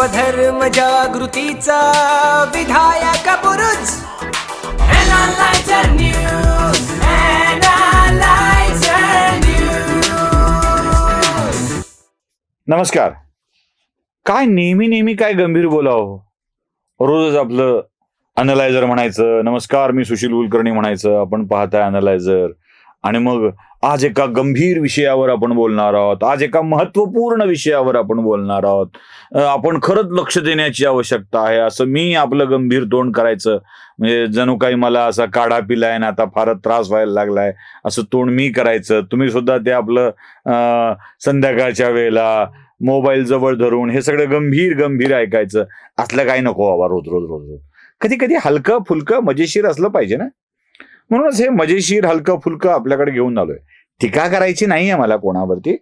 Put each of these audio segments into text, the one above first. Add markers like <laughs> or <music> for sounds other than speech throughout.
स्वधर्म जागृतीचा विधायक News. नमस्कार. काय नेहमी नेहमी काय गंभीर बोलावं? रोजच आपलं अनलायझर म्हणायचं नमस्कार मी सुशील कुलकर्णी म्हणायचं आपण पाहताय अनलायझर आणि मग आज एका गंभीर विषयावर आपण बोलणार आहोत. आज एका महत्त्वपूर्ण विषयावर आपण बोलणार आहोत. आपण खरंच लक्ष देण्याची आवश्यकता आहे. असं मी आपलं गंभीर तोंड करायचं म्हणजे जणू काही मला असा काढा पिलाय ना आता फारच त्रास व्हायला लागलाय असं तोंड मी करायचं. तुम्ही सुद्धा ते आपलं संध्याकाळच्या वेळेला मोबाईल जवळ धरून हे सगळं गंभीर गंभीर ऐकायचं. असलं काही नको बाबा रोज रोज रोज रोज. कधी कधी हलकं फुलकं मजेशीर असलं पाहिजे ना. म्हणूनच हे मजेशीर हलकं फुलकं आपल्याकडे घेऊन आलोय. टीका करायची नाही आहे मला कोणावरती.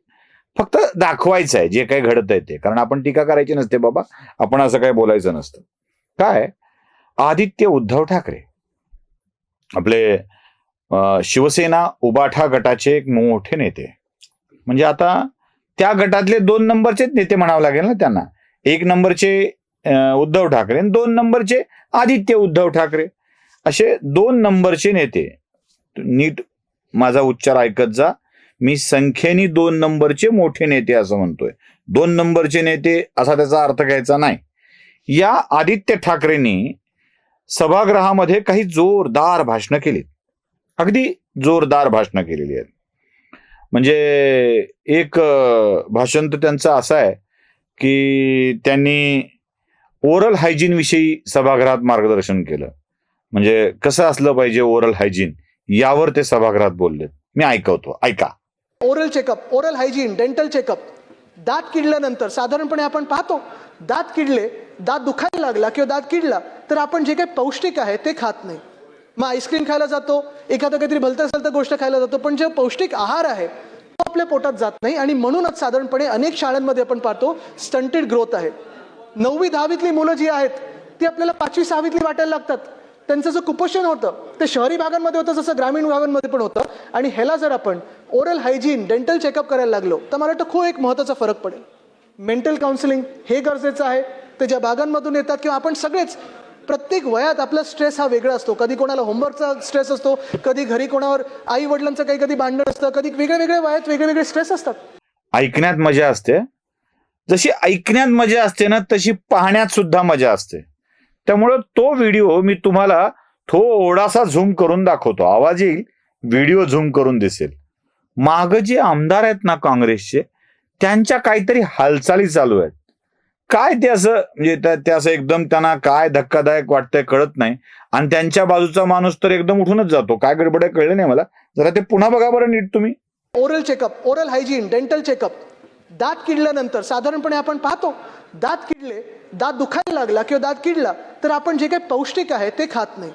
फक्त दाखवायचं आहे जे काही घडत आहे ते. कारण आपण टीका करायची नसते बाबा. आपण असं काही बोलायचं नसतं. काय? आदित्य उद्धव ठाकरे. आपले शिवसेना उबाठा गटाचे एक मोठे नेते. म्हणजे आता त्या गटातले दोन नंबरचेच नेते म्हणावं लागेल ना त्यांना. एक नंबरचे उद्धव ठाकरे आणि दोन नंबरचे आदित्य उद्धव ठाकरे. असे दोन नंबरचे नेते. नीट माझा उच्चार ऐकत जा. मी संख्येने दोन नंबरचे मोठे नेते असं म्हणतोय. दोन नंबरचे नेते असा त्याचा अर्थ घ्यायचा नाही. या आदित्य ठाकरेंनी सभागृहामध्ये काही जोरदार भाषणं केली अगदी जोरदार भाषणं केलेली आहेत. म्हणजे एक भाषण तर त्यांचं असं आहे की त्यांनी ओरल हायजीनविषयी सभागृहात मार्गदर्शन केलं. म्हणजे कसं असलं पाहिजे ओरल हायजीन यावर ते सभागृहात बोलले. मी ऐकवतो. ऐका. Oral checkup oral hygiene dental checkup दात किडल्यानंतर साधारणपणे आपण पाहतो दात किडले दात दुखायला लागला किंवा दात किडला तर आपण जे काही पौष्टिक आहे ते खात नाही. मग आईस्क्रीम खायला जातो एखादं काहीतरी भलतं तर गोष्ट खायला जातो पण जे पौष्टिक आहार आहे तो आपल्या पोटात जात नाही आणि म्हणूनच साधारणपणे अनेक शाळांमध्ये आपण पाहतो स्टंटेड ग्रोथ आहे. नववी दहावीतली मुलं जी आहेत ती आपल्याला पाचवी सहावीतली वाटायला लागतात. त्यांचं जे कुपोषण होतं ते शहरी भागांमध्ये होतं जसं ग्रामीण भागांमध्ये पण होतं. आणि ह्याला जर आपण ओरल हायजीन डेंटल चेकअप करायला लागलो तर मला वाटतं खूप एक महत्त्वाचा फरक पडेल. मेंटल काउन्सिलिंग हे गरजेचं आहे. ते ज्या भागांमधून येतात किंवा आपण सगळेच प्रत्येक वयात आपला स्ट्रेस हा वेगळा असतो. कधी कोणाला होमवर्कचा स्ट्रेस असतो कधी घरी कोणावर आई वडिलांचं काही कधी भांडण असतं कधी वेगळ्या वेगळ्या वयात वेगळे वेगळे स्ट्रेस असतात. ऐकण्यात मजा असते. जशी ऐकण्यात मजा असते ना तशी पाहण्यात सुद्धा मजा असते. त्यामुळं तो व्हिडिओ मी तुम्हाला थोडासा झूम करून दाखवतो. आवाज येईल व्हिडिओ झूम करून दिसेल. माग जे आमदार आहेत ना काँग्रेसचे त्यांच्या काहीतरी हालचाली चालू आहेत. काय ते असं म्हणजे ते असं एकदम त्यांना काय धक्कादायक वाटतंय कळत नाही. आणि त्यांच्या बाजूचा माणूस तर एकदम उठूनच जातो. काय गडबड आहे कळलं नाही मला. जरा ते पुन्हा बघा बरं नीट तुम्ही. Oral checkup oral hygiene dental checkup दात किडल्यानंतर साधारणपणे आपण पाहतो दात किडले दात दुखायला लागला किंवा दात किडला तर आपण जे काही पौष्टिक आहे ते खात नाही.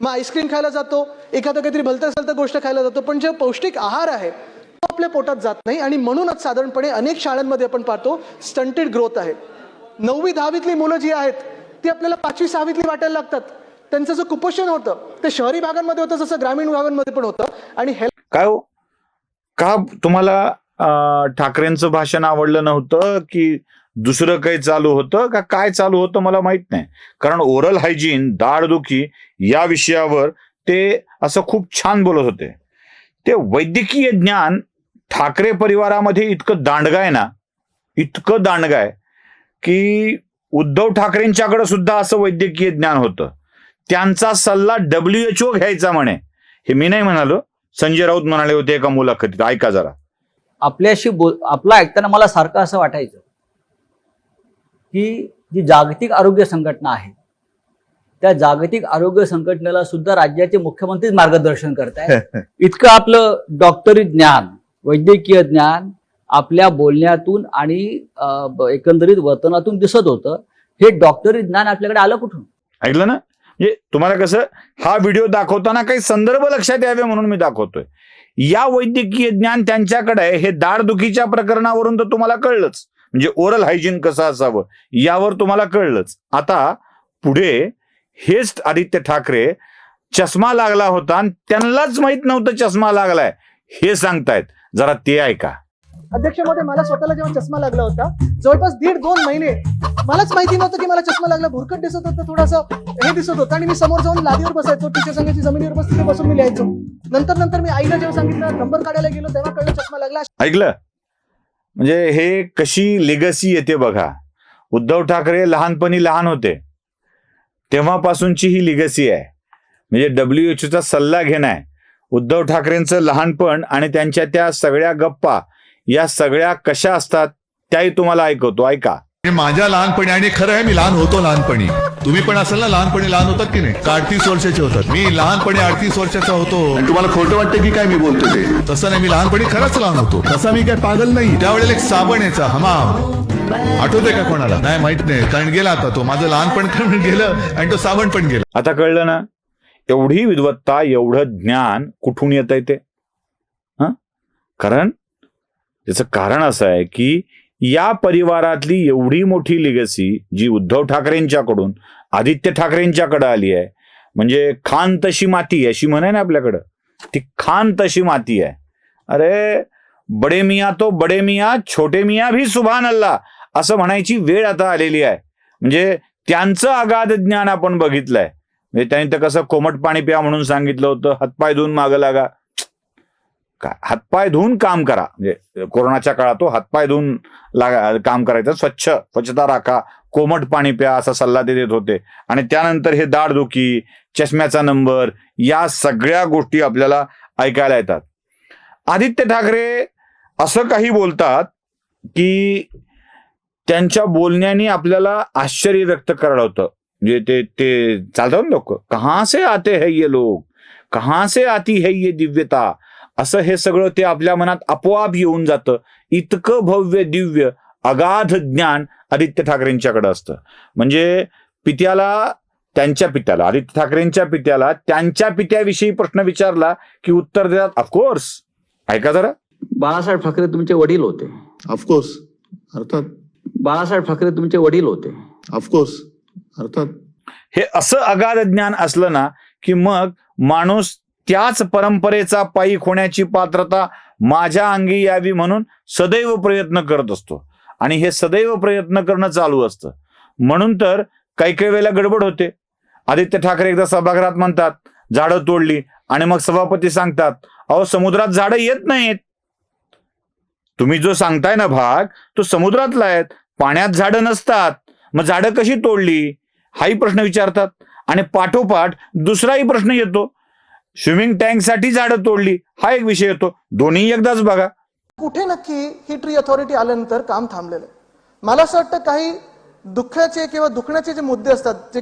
मग आईस्क्रीम खायला जातो एखादं काहीतरी भलतं सलतं गोष्ट खायला जातो पण जे पौष्टिक आहार आहे तो आपल्या पोटात जात नाही आणि म्हणूनच साधारणपणे अनेक शाळांमध्ये आपण पाहतो स्टंटेड ग्रोथ आहे. नववी दहावीतली मुलं जी आहेत ती आपल्याला पाचवी सहावीतली वाटायला लागतात. त्यांचं जे कुपोषण होतं ते शहरी भागांमध्ये होतं जसं ग्रामीण भागांमध्ये पण होतं आणि हे काय हो? का तुम्हाला ठाकरेंचं भाषण आवडलं नव्हतं की दुसरं काही चालू होतं का काय चालू होतं मला माहीत नाही. कारण ओरल हायजीन दाढदुखी या विषयावर ते असं खूप छान बोलत होते. ते वैद्यकीय ज्ञान ठाकरे परिवारामध्ये इतकं दांडगा आहे ना इतकं दांडगा आहे की उद्धव ठाकरेंच्याकडे सुद्धा असं वैद्यकीय ज्ञान होतं. त्यांचा सल्ला डब्ल्यू एच ओ घ्यायचा म्हणे. हे मी नाही म्हणालो संजय राऊत म्हणाले होते एका मुलाखतीत ऐका जरा. आपल्याशी बोल आपलं ऐकताना मला सारखं असं वाटायचं की जी जागतिक आरोग्य संघटना आहे त्या जागतिक आरोग्य संघटनेला सुद्धा राज्याचे मुख्यमंत्रीच मार्गदर्शन करतायत. <laughs> इतकं आपलं डॉक्टरी ज्ञान वैद्यकीय ज्ञान आपल्या बोलण्यातून आणि एकंदरीत वर्तनातून दिसत होतं. हे डॉक्टरी ज्ञान आपल्याकडे आलं कुठून? ऐकलं ना? म्हणजे तुम्हाला कसं हा व्हिडिओ दाखवताना काही संदर्भ लक्षात यावे म्हणून मी दाखवतोय. या वैद्यकीय ज्ञान त्यांच्याकडे हे दाढदुखीच्या प्रकरणावरून तर तुम्हाला कळलंच. म्हणजे ओरल हायजीन कसं असावं यावर तुम्हाला कळलंच. आता पुढे हेच आदित्य ठाकरे चष्मा लागला होता आणि त्यांनाच माहीत नव्हतं चष्मा लागलाय. हे सांगतायत. जरा ते ऐका. अध्यक्षमध्ये मला स्वतःला जेव्हा चष्मा लागला होता जवळपास दीड दोन महिने मलाच माहिती नव्हतं की मला चष्मा लागला. भुरकट दिसत होतं थोडंसं हे दिसत होतं आणि मी समोर जाऊन लादीवर बसायचो टीचर संघाची जमिनीवर बस तिथे बसून मी लिहायचो. नंतर नंतर मी आईला जेव्हा सांगितलं नंबर काढायला गेलो तेव्हा कळलं चष्मा लागला. ऐकलं? म्हणजे हे कशी लेगसी येते बघा. उद्धव ठाकरे लहानपणी लहान होते. तेव्हापासूनची ही लिगसी आहे. म्हणजे डब्ल्यू एच ओचा सल्ला घेणं आहे. उद्धव ठाकरेंचं लहानपण आणि त्यांच्या त्या सगळ्या गप्पा या सगळ्या कशा असतात त्याही तुम्हाला ऐकवतो. ऐका. हे माझ्या लहानपणी आणि खरं आहे मी लहान होतो लहानपणी. तुम्ही पण असाल ना लहानपणी लहान होतात की नाही? का अडतीस वर्षाचे होतात? मी लहानपणी अडतीस वर्षाचा होतो. तुम्हाला खोटं वाटतं की काय मी बोलतो ते? तसं नाही मी लहानपणी खरंच लहान होतो. तसा मी काय पागल नाही. त्यावेळेला एक साबण यायचा हमाम. आठवतंय का कोणाला? नाही माहीत नाही. कारण गेला आता तो. माझं लहानपण <laughs> पण गेलं आणि तो साबण पण गेला. आता कळलं ना? एवढी विद्वत्ता एवढं ज्ञान कुठून येत आहे ते? हं? कारण त्याचं कारण असं आहे की या परिवारातली एवढी मोठी लिगसी जी उद्धव ठाकरेंच्याकडून आदित्य ठाकरेंच्याकडे आली आहे म्हणजे खान तशी माती अशी म्हणे ना आपल्याकडं ती खान तशी माती आहे. अरे बडे मिया तो बडे मिया छोटे मिया भी सुभान अल्लाह असं म्हणायची वेळ आता आलेली आहे. म्हणजे त्यांचं अगाध ज्ञान आपण बघितलंय. म्हणजे त्यांनी तर कसं कोमट पाणी प्या म्हणून सांगितलं होतं हातपाय धुवून मागं लागा. हातपाय धुवून काम करा. म्हणजे कोरोनाच्या काळात तो हातपाय धुवून काम करायचं. स्वच्छ स्वच्छता राखा. कोमट पाणी प्या असा सल्ला ते देत होते. आणि त्यानंतर हे दाढदुखी चष्म्याचा नंबर या सगळ्या गोष्टी आपल्याला ऐकायला येतात. आदित्य ठाकरे असं काही बोलतात की त्यांच्या बोलण्याने आपल्याला आश्चर्य व्यक्त करायला होतं. म्हणजे ते ते चालतात लोक. कहाँ से आते है ये लोग? कहाँ से आती है ये दिव्यता? असं हे सगळं ते आपल्या मनात आपोआप येऊन जातं. इतकं भव्य दिव्य अगाध ज्ञान आदित्य ठाकरेंच्याकडे असतं. म्हणजे पित्याला त्यांच्या पित्याला आदित्य ठाकरेंच्या पित्याला त्यांच्या पित्याविषयी प्रश्न विचारला की उत्तर देतात ऑफकोर्स ऐका जरा? बाळासाहेब ठाकरे तुमचे वडील होते. ऑफकोर्स अर्थात? बाळासाहेब ठाकरे तुमचे वडील होते. ऑफकोर्स अर्थात? हे असं अगाध ज्ञान असलं ना की मग माणूस त्याच परंपरेचा पायीक होण्याची पात्रता माझ्या अंगी यावी म्हणून सदैव प्रयत्न करत असतो. आणि हे सदैव प्रयत्न करणं चालू असतं. म्हणून तर काही काही वेळेला गडबड होते. आदित्य ठाकरे एकदा सभागृहात म्हणतात झाडं तोडली. आणि मग सभापती सांगतात अहो समुद्रात झाडं येत नाहीत. तुम्ही जो सांगताय ना भाग तो समुद्रातला आहेत. पाण्यात झाडं नसतात. मग झाडं कशी तोडली? हाही प्रश्न विचारतात. आणि पाठोपाठ दुसराही प्रश्न येतो. स्विमिंग टँकसाठी झाडं तोडली. हा एक विषय येतो. दोन्ही एकदाच बघा. कुठे नक्की ही ट्री अथॉरिटी आल्यानंतर काम थांबलेलं आहे? मला असं वाटतं काही दुःखाचे किंवा दुखण्याचे जे मुद्दे असतात जे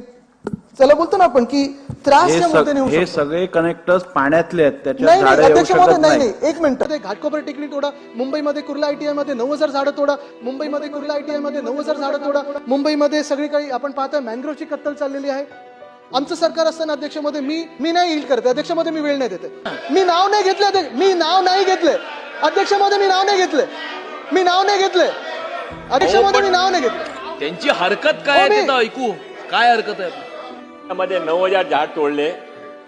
त्याला बोलतो ना आपण की त्रास हे जे मुद्दे सग- नेऊ हे. सगळे कनेक्टर्स पाण्यातले आहेत. त्याच्यात नाही नाही झाडं येऊ अध्यक्ष महोदय शकत नाही नाही. नाही एक मिनिट. ते घाटकोपर टेकडी तोडा. मुंबईमध्ये कुर्ला आयटीआयमध्ये नऊ हजार झाडं तोडा. मुंबईमध्ये कुर्ला आयटीआयमध्ये नऊ हजार झाडं तोडा. मुंबईमध्ये सगळीकडे आपण पाहतोय मँग्रोवची कत्तल चाललेली आहे. आमचं सरकार असताना अध्यक्षमध्ये मी मी नाही येईल करते. अध्यक्षमध्ये मी वेळ नाही देते. मी नाव नाही घेतलं मी नाव नाही घेतले. अध्यक्षमध्ये मी नाव नाही घेतले. मी नाव नाही घेतले. अध्यक्षमध्ये मी नाव नाही घेतलं. त्यांची हरकत काय आहे हो, ऐकू. काय हरकत आहे? मध्ये नऊ हजार झाड तोडले.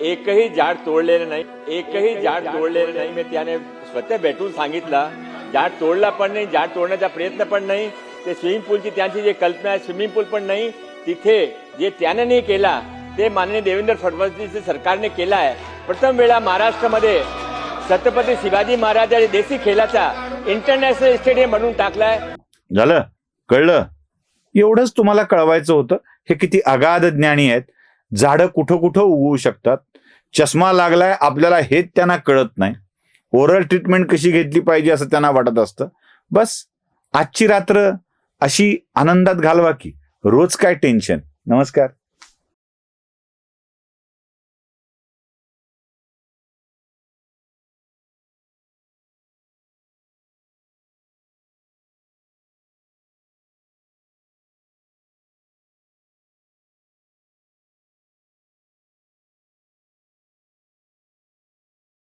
एकही झाड तोडलेले नाही. एकही झाड तोडलेले नाही. मी त्याने स्वतः भेटून सांगितलं. झाड तोडला पण नाही झाड तोडण्याचा प्रयत्न पण नाही. ते स्विमिंग पूलची त्यांची जी कल्पना आहे स्विमिंग पूल पण नाही. तिथे जे त्याने नाही केला ते माननीय देवेंद्र फडणवीस सरकारने केला आहे. प्रथम वेळा महाराष्ट्रामध्ये छत्रपती शिवाजी महाराज आणि देसी खेळाचा इंटरनॅशनल स्टेडियम बनवून टाकलाय. झालं? कळलं? एवढंच तुम्हाला कळवायचं होतं. हे किती अगाध ज्ञानी आहेत. झाडं कुठं कुठं उगवू शकतात. चष्मा लागलाय आपल्याला हेच त्यांना कळत नाही. ओरल ट्रीटमेंट कशी घेतली पाहिजे असं त्यांना वाटत असतं. बस आजची रात्र अशी आनंदात घालवा की रोज काय टेन्शन नमस्कार.